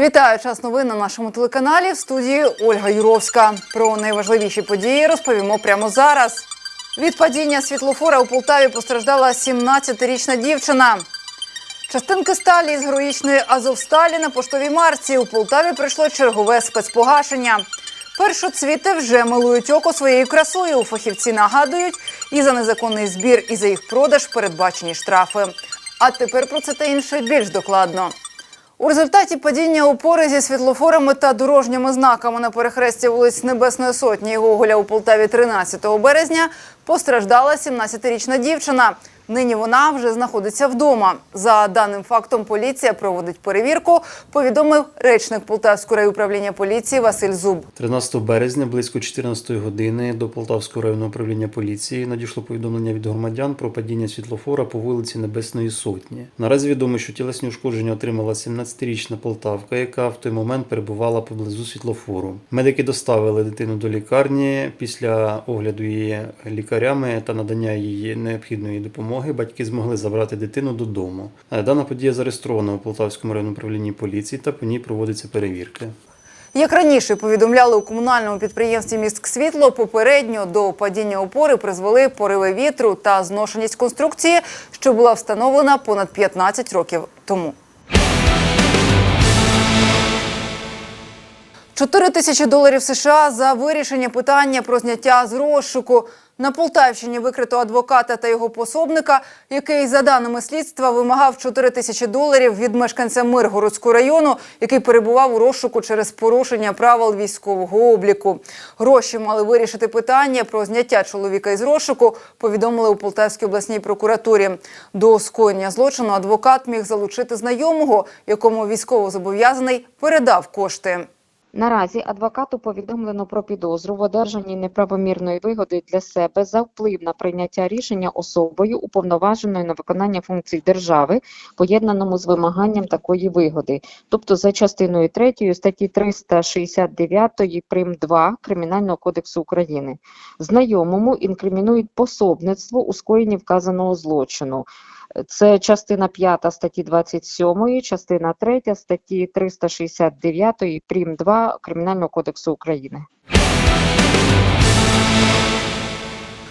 Вітаю час новин на нашому телеканалі в студії Ольга Юровська. Про найважливіші події розповімо прямо зараз. Від падіння світлофора у Полтаві постраждала 17-річна дівчина. Частинки сталі з героїчної Азовсталі на поштовій марці у Полтаві прийшло чергове спецпогашення. Першоцвіти вже милують око своєю красою. Фахівці нагадують, і за незаконний збір, і за їх продаж передбачені штрафи. А тепер про це та інше більш докладно. У результаті падіння опори зі світлофорами та дорожніми знаками на перехресті вулиць Небесної Сотні і Гоголя у Полтаві 13 березня постраждала 17-річна дівчина. Нині вона вже знаходиться вдома. За даним фактом, поліція проводить перевірку. Повідомив речник Полтавського райуправління поліції Василь Зуб. 13 березня близько 14 години до Полтавського районного управління поліції надійшло повідомлення від громадян про падіння світлофора по вулиці Небесної Сотні. Наразі відомо, що тілесні ушкодження отримала 17-річна полтавка, яка в той момент перебувала поблизу світлофору. Медики доставили дитину до лікарні після огляду її лікарями та надання їй необхідної допомоги. Батьки змогли забрати дитину додому. Е, Дана подія зареєстрована у Полтавському районному управлінні поліції та по ній проводиться перевірки. Як раніше повідомляли у комунальному підприємстві «Міськсвітло», попередньо до падіння опори призвели пориви вітру та зношеність конструкції, що була встановлена понад 15 років тому. 4 тисячі доларів США за вирішення питання про зняття з розшуку. На Полтавщині викрито адвоката та його пособника, який, за даними слідства, вимагав 4 тисячі доларів від мешканця Миргородського району, який перебував у розшуку через порушення правил військового обліку. Гроші мали вирішити питання про зняття чоловіка із розшуку, повідомили у Полтавській обласній прокуратурі. До скоєння злочину адвокат міг залучити знайомого, якому військовозобов'язаний передав кошти. Наразі адвокату повідомлено про підозру в одержанні неправомірної вигоди для себе за вплив на прийняття рішення особою, уповноваженою на виконання функцій держави, поєднаному з вимаганням такої вигоди, тобто за частиною 3 статті 369 прим. 2 Кримінального кодексу України. Знайомому інкримінують пособництво у скоєнні вказаного злочину. Це частина 5 статті 27, частина 3 статті 369 прим. 2 Кримінального кодексу України.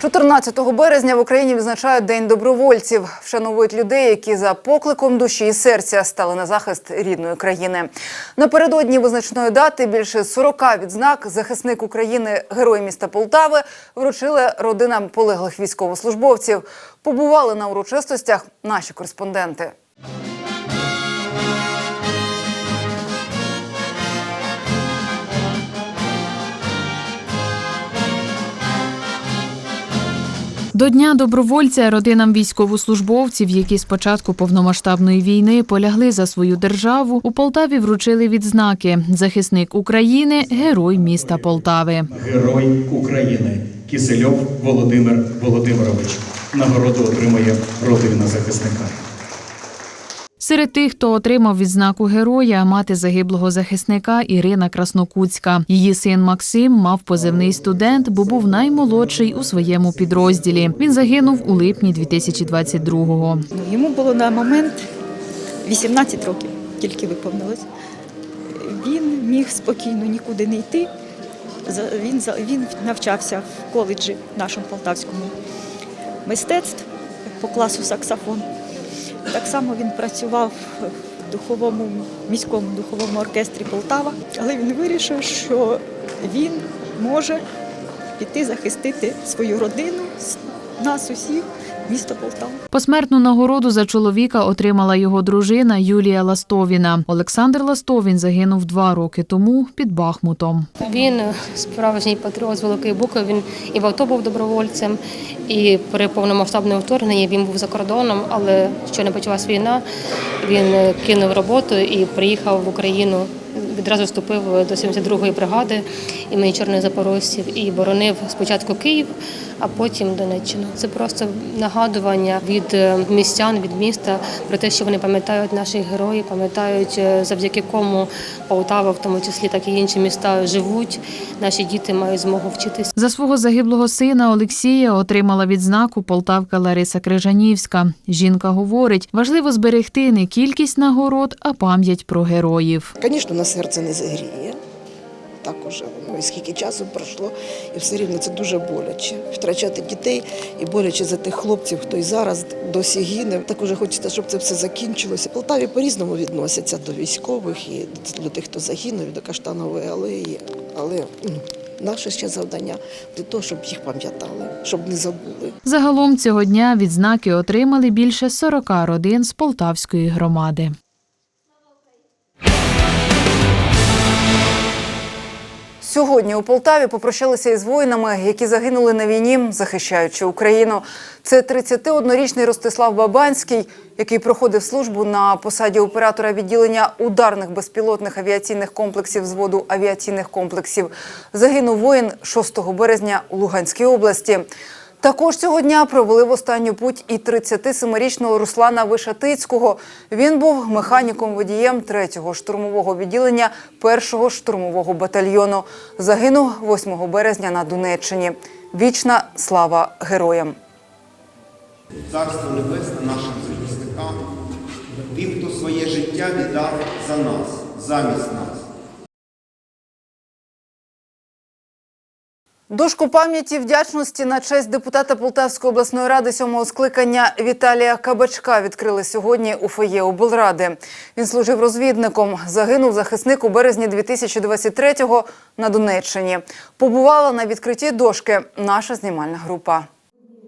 14 березня в Україні відзначають День добровольців. Вшановують людей, які за покликом душі і серця стали на захист рідної країни. Напередодні визначної дати більше 40 відзнак захисник України, герой міста Полтави, вручили родинам полеглих військовослужбовців. Побували на урочистостях наші кореспонденти. До Дня добровольця родинам військовослужбовців, які з початку повномасштабної війни полягли за свою державу, у Полтаві вручили відзнаки Захисник України, герой міста Полтави. Герой України Кисельов Володимир Володимирович. Нагороду отримує родина захисника. Серед тих, хто отримав відзнаку героя, мати загиблого захисника Ірина Краснокутська. Її син Максим мав позивний студент, бо був наймолодший у своєму підрозділі. Він загинув у липні 2022-го. Ну, Йому було на момент 18 років, тільки виповнилось. Він міг спокійно нікуди не йти. Він, він навчався в коледжі нашому полтавському мистецтв по класу саксофон. Так само він працював в духовому міському духовому оркестрі Полтава, але він вирішив, що він може піти захистити свою родину, нас усіх, місто Полтава. Посмертну нагороду за чоловіка отримала його дружина Юлія Ластовіна. Олександр Ластовін загинув два роки тому під Бахмутом. Він справжній патріот з великої букви. Він і в АТО був добровольцем, і при повномасштабному вторгненні він був за кордоном, але що не почалась війна, він кинув роботу і приїхав в Україну відразу вступив до 72-ї бригади імені Чорних Запорожців і боронив спочатку Київ, а потім Донеччину. Це просто нагадування від е, містян, від міста про те, що вони пам'ятають наших героїв, пам'ятають, е, завдяки кому Полтава, в тому числі, так і інші міста живуть. Наші діти мають змогу вчитися. За свого загиблого сина Олексія отримала відзнаку полтавка Лариса Крижанівська. Жінка говорить, важливо зберегти не кількість нагород, а пам'ять про героїв. Звісно, на серце не загріє. Так уже воно і скільки часу пройшло, і все рівно це дуже боляче. Втрачати дітей і боляче за тих хлопців, хто і зараз досі гине. Так уже хочеться, щоб це все закінчилося. В Полтаві по-різному відносяться до військових і до тих, хто загинув, і до Каштанової алеї. Але ну, наше ще завдання для того, щоб їх пам'ятали, щоб не забули. Загалом цього дня відзнаки отримали більше 40 родин з полтавської громади. Сьогодні у Полтаві попрощалися із воїнами, які загинули на війні, захищаючи Україну. Це 31-річний Ростислав Бабанський, який проходив службу на посаді оператора відділення ударних безпілотних авіаційних комплексів зводу авіаційних комплексів. Загинув воїн 6 березня у Луганській області. Також цього дня провели в останню путь і 37-річного Руслана Вишатицького. Він був механіком-водієм 3-го штурмового відділення 1-го штурмового батальйону. Загинув 8 березня на Донеччині. Вічна слава героям! Царство Небесне нашим захисникам, тим, хто своє життя віддав за нас, замість нас. Дошку пам'яті вдячності на честь депутата Полтавської обласної ради сьомого скликання Віталія Кабачка відкрили сьогодні у фоє облради. Він служив розвідником. Загинув захисник у березні 2023-го на Донеччині. Побувала на відкритті дошки наша знімальна група.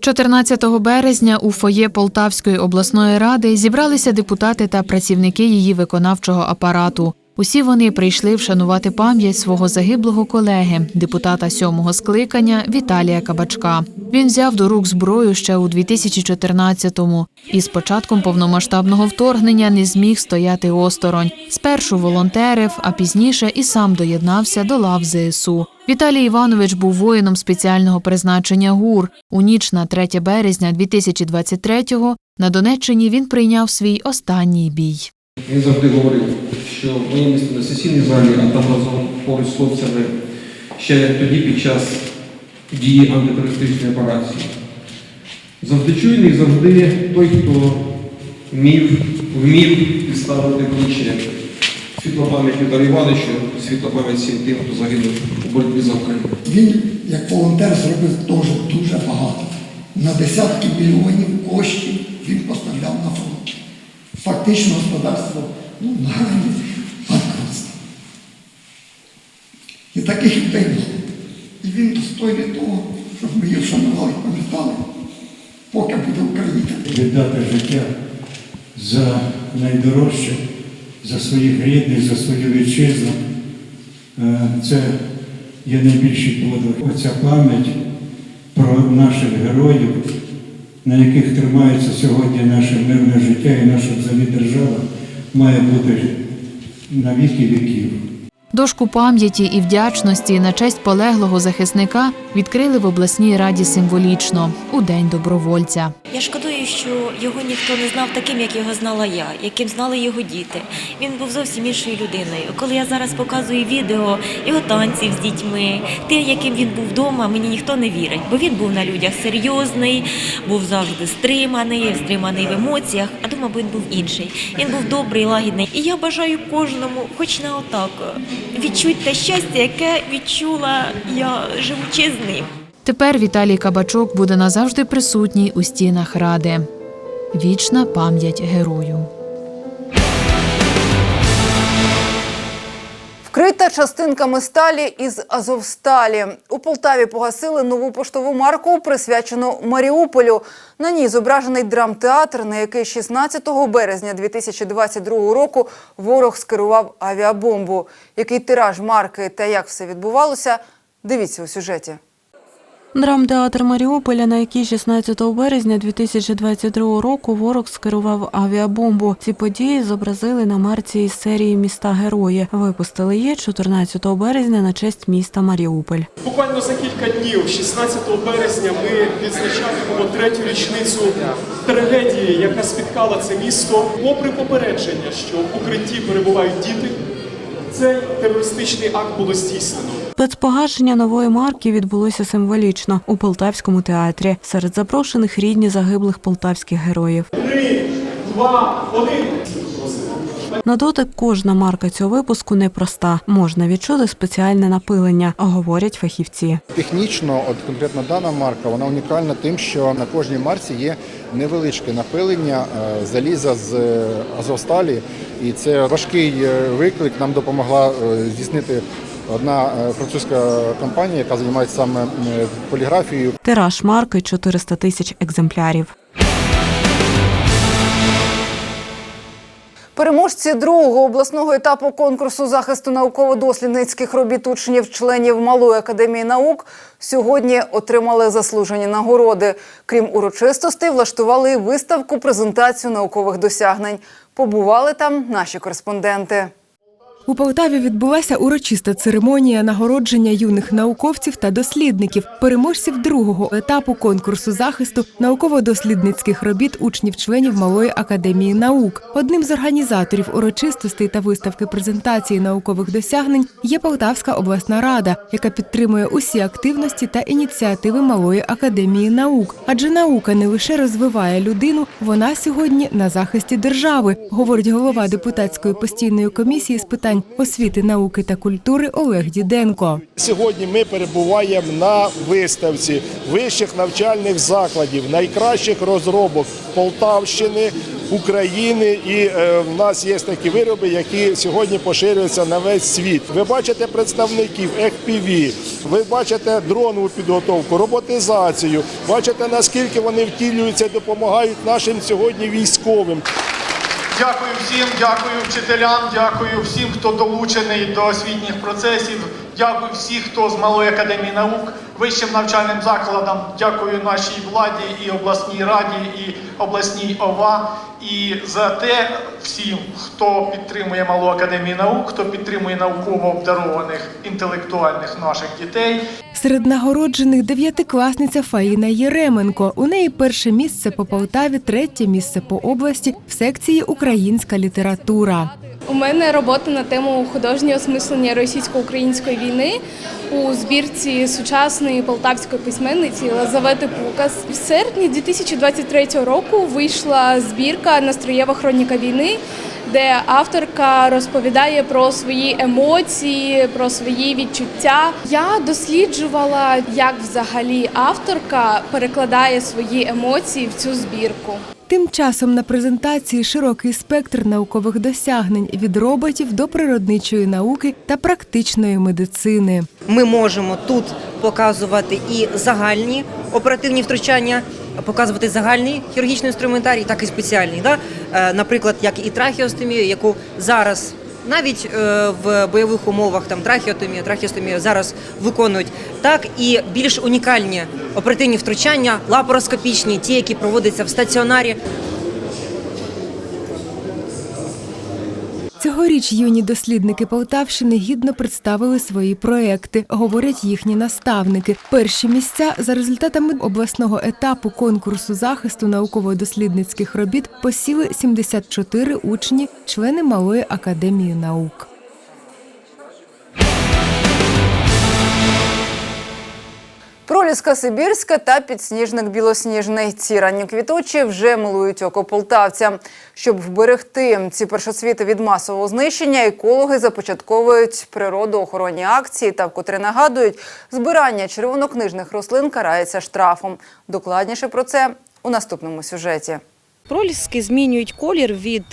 14 березня у фоє Полтавської обласної ради зібралися депутати та працівники її виконавчого апарату. Усі вони прийшли вшанувати пам'ять свого загиблого колеги, депутата сьомого скликання Віталія Кабачка. Він взяв до рук зброю ще у 2014-му і з початком повномасштабного вторгнення не зміг стояти осторонь. Спершу волонтерив, а пізніше і сам доєднався до лав ЗСУ. Віталій Іванович був воїном спеціального призначення ГУР. У ніч на 3 березня 2023-го на Донеччині він прийняв свій останній бій. Він завжди говорив, що моє місце на сесійній залі, а там разом поруч з хлопцями ще тоді під час дії антитерористичної операції. Завжди чуйний, завжди той, хто вмів, вмів підставити плече. Світла пам'ять Віталію Івановичу, світла пам'ять всім тим, хто загинув у боротьбі за Україну. Він як волонтер зробив теж дуже багато. На десятки мільйонів коштів він поставляв на фронт. Фактично господарство ну, на грані банкрутства. І таких людей було. І він достойний того, щоб ми їх шанували і пам'ятали, поки буде Україна. віддати життя за найдорожче, за своїх рідних, за свою вітчизну. Е, Це є найбільший подвиг. Оця пам'ять про наших героїв, на яких тримається сьогодні наше мирне життя і наша взагалі держава, має бути на віки віків. Дошку пам'яті і вдячності на честь полеглого захисника відкрили в обласній раді символічно у день добровольця. Я шкодую, що його ніхто не знав таким, як його знала я, яким знали його діти. Він був зовсім іншою людиною. Коли я зараз показую відео його танців з дітьми, те, яким він був вдома, мені ніхто не вірить, бо він був на людях серйозний, був завжди стриманий, стриманий в емоціях. А дома він був інший. Він був добрий, лагідний. І я бажаю кожному, хоч на отак, відчути те щастя, яке відчула я живучи з ним. Тепер Віталій Кабачок буде назавжди присутній у стінах ради. Вічна пам'ять герою. Вкрита частинками сталі із Азовсталі. У Полтаві погасили нову поштову марку, присвячену Маріуполю. На ній зображений драмтеатр, на який 16 березня 2022 року ворог скерував авіабомбу. Який тираж марки та як все відбувалося, дивіться у сюжеті. Драмтеатр Маріуполя, на який 16 березня 2022 року ворог скерував авіабомбу. Ці події зобразили на марці із серії Міста Герої. Випустили її 14 березня на честь міста Маріуполь. Буквально за кілька днів, 16 березня, ми відзначатимемо третю річницю трагедії, яка спіткала це місто. Попри попередження, що в укритті перебувають діти, цей терористичний акт було здійснено. Спецпогашення нової марки відбулося символічно у Полтавському театрі. Серед запрошених рідні загиблих полтавських героїв. Три, два, один. На дотик кожна марка цього випуску непроста. Можна відчути спеціальне напилення, говорять фахівці. Технічно, от конкретно дана марка, вона унікальна тим, що на кожній марці є невеличке напилення е, заліза з е, Азовсталі. І це важкий е, виклик. Нам допомогла здійснити одна е, французька компанія, яка займається саме поліграфією. Тираж марки 400 тисяч екземплярів. Переможці другого обласного етапу конкурсу захисту науково-дослідницьких робіт учнів членів Малої академії наук сьогодні отримали заслужені нагороди. Крім урочистостей, влаштували і виставку презентацію наукових досягнень. Побували там наші кореспонденти. У Полтаві відбулася урочиста церемонія нагородження юних науковців та дослідників, переможців другого етапу конкурсу захисту науково-дослідницьких робіт учнів-членів Малої академії наук. Одним з організаторів урочистостей та виставки презентації наукових досягнень є Полтавська обласна рада, яка підтримує усі активності та ініціативи Малої академії наук. Адже наука не лише розвиває людину, вона сьогодні на захисті держави, говорить голова депутатської постійної комісії з питань освіти, науки та культури Олег Діденко. Сьогодні ми перебуваємо на виставці вищих навчальних закладів, найкращих розробок Полтавщини, України. І е, в нас є такі вироби, які сьогодні поширюються на весь світ. Ви бачите представників FPV, ви бачите дронову підготовку, роботизацію, бачите наскільки вони втілюються допомагають нашим сьогодні військовим. Дякую всім, дякую вчителям, дякую всім, хто долучений до освітніх процесів. Дякую всім, хто з Малої академії наук, вищим навчальним закладам. Дякую нашій владі і обласній раді, і обласній ОВА. І за те всім, хто підтримує Малу академію наук, хто підтримує науково обдарованих інтелектуальних наших дітей. Серед нагороджених дев'ятикласниця Фаїна Єременко. У неї перше місце по Полтаві, третє місце по області в секції Українська література. У мене робота на тему художнього осмислення російсько-української війни у збірці сучасної полтавської письменниці Лазавети Пукас. В серпні 2023 року вийшла збірка Настроєва хроніка війни, де авторка розповідає про свої емоції, про свої відчуття. Я досліджувала, як взагалі авторка перекладає свої емоції в цю збірку. Тим часом на презентації широкий спектр наукових досягнень від роботів до природничої науки та практичної медицини. Ми можемо тут показувати і загальні оперативні втручання, показувати загальний хірургічний інструментарій, так і спеціальний. Да? Е, Наприклад, як і трахіостомію, яку зараз навіть е, в бойових умовах там трахіотомія, трахіостомія зараз виконують, так і більш унікальні оперативні втручання, лапароскопічні, ті, які проводяться в стаціонарі. Цьогоріч юні дослідники Полтавщини гідно представили свої проекти, говорять їхні наставники. Перші місця за результатами обласного етапу конкурсу захисту науково-дослідницьких робіт посіли 74 учні, члени Малої академії наук. Проліска Сибірська та підсніжник білосніжний. Ці ранні квіточі вже милують око полтавця. Щоб вберегти ці першоцвіти від масового знищення, екологи започатковують природоохоронні акції та вкотре нагадують, збирання червонокнижних рослин карається штрафом. Докладніше про це у наступному сюжеті. Проліски змінюють колір від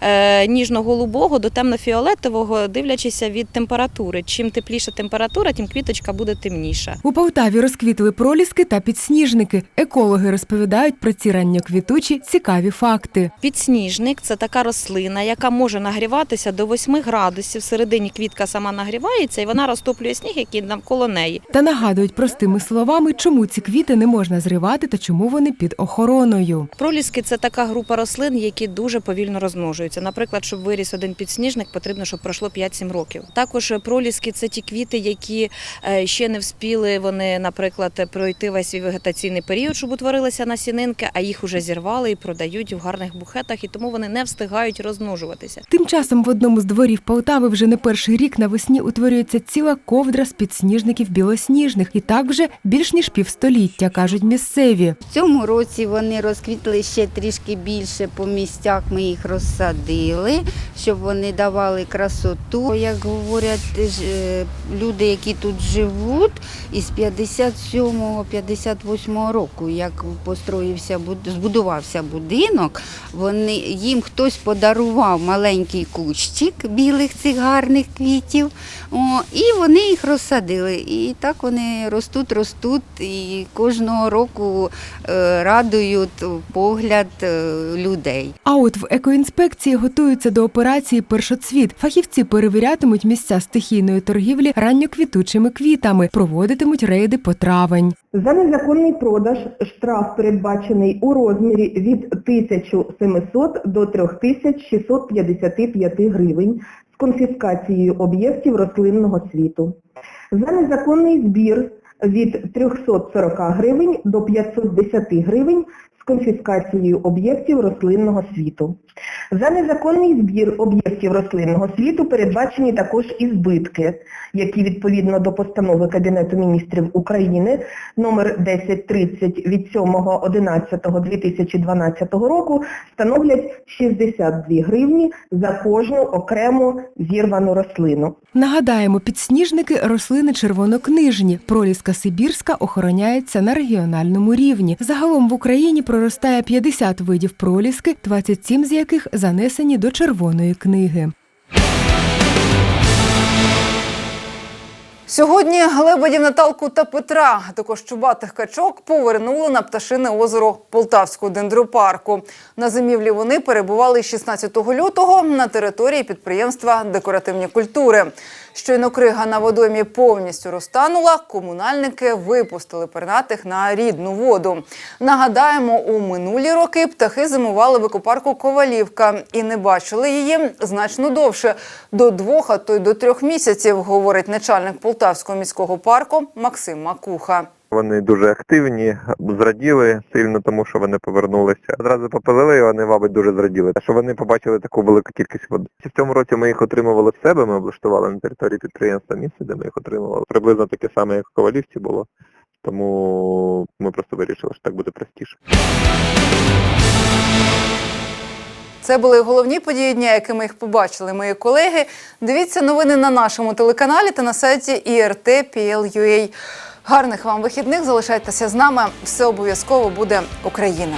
е, ніжно-голубого до темно-фіолетового, дивлячися від температури. Чим тепліша температура, тим квіточка буде темніша. У Полтаві розквітли проліски та підсніжники. Екологи розповідають про ці ранньоквітучі цікаві факти. Підсніжник це така рослина, яка може нагріватися до 8 градусів. Всередині квітка сама нагрівається і вона розтоплює сніг, який навколо неї. Та нагадують простими словами, чому ці квіти не можна зривати та чому вони під охороною. Проліски це така група рослин, які дуже повільно розмножуються. Наприклад, щоб виріс один підсніжник, потрібно, щоб пройшло 5-7 років. Також проліски це ті квіти, які е, ще не вспіли вони, наприклад, пройти весь свій вегетаційний період, щоб утворилися насінинки, а їх уже зірвали і продають в гарних букетах, і тому вони не встигають розмножуватися. Тим часом в одному з дворів Полтави вже не перший рік навесні утворюється ціла ковдра з підсніжників білосніжних, і так вже більш ніж півстоліття, кажуть місцеві. В цьому році вони розквітли ще трішки більше по місцях. Ми їх розсадили, щоб вони давали красоту. Як говорять е, люди, які тут живуть, із 57-58 року, як построївся збудувався будинок, вони їм хтось подарував маленький кущик білих цих гарних квітів. О, і вони їх розсадили. І так вони ростуть, ростуть, і кожного року е, радують погляд е, людей. А от в екоінспекції готуються до операції Першоцвіт. Фахівці перевірятимуть місця стихійної торгівлі ранньоквітучими квітами, проводитимуть рейди по травень. За незаконний продаж штраф передбачений у розмірі від 1700 до 3655 гривень з конфіскацією об'єктів рослинного світу. За незаконний збір від 340 гривень до 510 гривень конфіскацією об'єктів рослинного світу. За незаконний збір об'єктів рослинного світу передбачені також і збитки, які відповідно до постанови Кабінету міністрів України номер 1030 від 7.11.2012 року становлять 62 гривні за кожну окрему зірвану рослину. Нагадаємо, підсніжники рослини червонокнижні. Проліска Сибірська охороняється на регіональному рівні. Загалом в Україні проростає 50 видів проліски, 27 з яких занесені до червоної книги. Сьогодні лебедів Наталку та Петра, також чубатих качок, повернули на пташине озеро Полтавського дендропарку. На зимівлі вони перебували 16 лютого на території підприємства Декоративні культури. Щойно крига на водоймі повністю розтанула, комунальники випустили пернатих на рідну воду. Нагадаємо, у минулі роки птахи зимували в екопарку Ковалівка і не бачили її значно довше до двох, а то й до трьох місяців, говорить начальник Полтавського міського парку Максим Макуха. Вони дуже активні, зраділи сильно, тому що вони повернулися. Одразу попилили, і вони, мабуть, дуже зраділи. Що вони побачили таку велику кількість води. В цьому році ми їх отримували в себе. Ми облаштували на території підприємства місце, де ми їх отримували. Приблизно таке саме, як в Ковалівці було. Тому ми просто вирішили, що так буде простіше. Це були головні події дня, якими їх побачили мої колеги. дивіться новини на нашому телеканалі та на сайті IRT.PL.UA. Гарних вам вихідних. Залишайтеся з нами. Все обов'язково буде Україна.